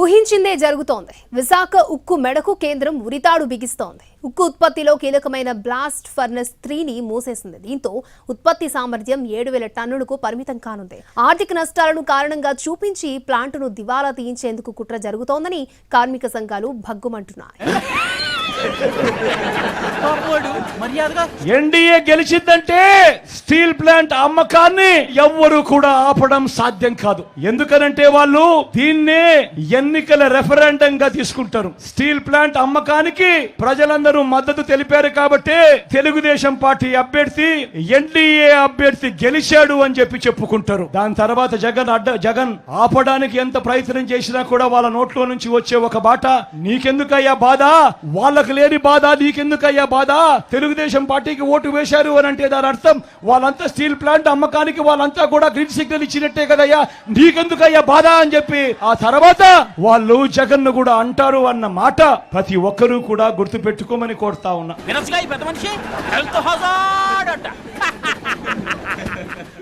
ఊహించిందే జరుగుతోంది. విశాఖ ఉక్కు మెడకు కేంద్రం ఉరితాడు బిగిస్తోంది. ఉక్కు ఉత్పత్తిలో కీలకమైన బ్లాస్ట్ ఫర్నెస్ త్రీని మూసేసింది. దీంతో ఉత్పత్తి సామర్థ్యం ఏడు వేల టన్నులకు పరిమితం కానుంది. ఆర్థిక నష్టాలను కారణంగా చూపించి ప్లాంటును దివాలా తీయించేందుకు కుట్ర జరుగుతోందని కార్మిక సంఘాలు భగ్గుమంటున్నాయి. మర్యాదగా ఎన్డీఏ గెలిచిందంటే స్టీల్ ప్లాంట్ అమ్మకాన్ని ఎవ్వరు కూడా ఆపడం సాధ్యం కాదు. ఎందుకనంటే వాళ్ళు దీన్నే ఎన్నికల రెఫరెండం గా తీసుకుంటారు. స్టీల్ ప్లాంట్ అమ్మకానికి ప్రజలందరూ మద్దతు తెలిపారు కాబట్టి తెలుగుదేశం పార్టీ అభ్యర్థి ఎన్డీఏ అభ్యర్థి గెలిచాడు అని చెప్పి చెప్పుకుంటారు. దాని తర్వాత జగన్ అడ్డ జగన్ ఆపడానికి ఎంత ప్రయత్నం చేసినా కూడా వాళ్ళ నోట్లో నుంచి వచ్చే ఒక బాట నీకెందుకయ్యా బాధ? వాళ్ళకు లేని బాధ నీకెందుకయ్యా బాధ? తెలుగు తెలుగుదేశం పార్టీకి ఓటు వేశారు అని అంటే దాని అర్థం వాళ్ళంతా స్టీల్ ప్లాంట్ అమ్మకానికి వాళ్ళంతా కూడా గ్రీన్ సిగ్నల్ ఇచ్చినట్టే కదయ్యా. నీకెందుకయ్యా బాధ అని చెప్పి ఆ తర్వాత వాళ్ళు జగన్ను కూడా అంటారు అన్న మాట ప్రతి ఒక్కరూ కూడా గుర్తు పెట్టుకోమని కోరుతా ఉన్నా.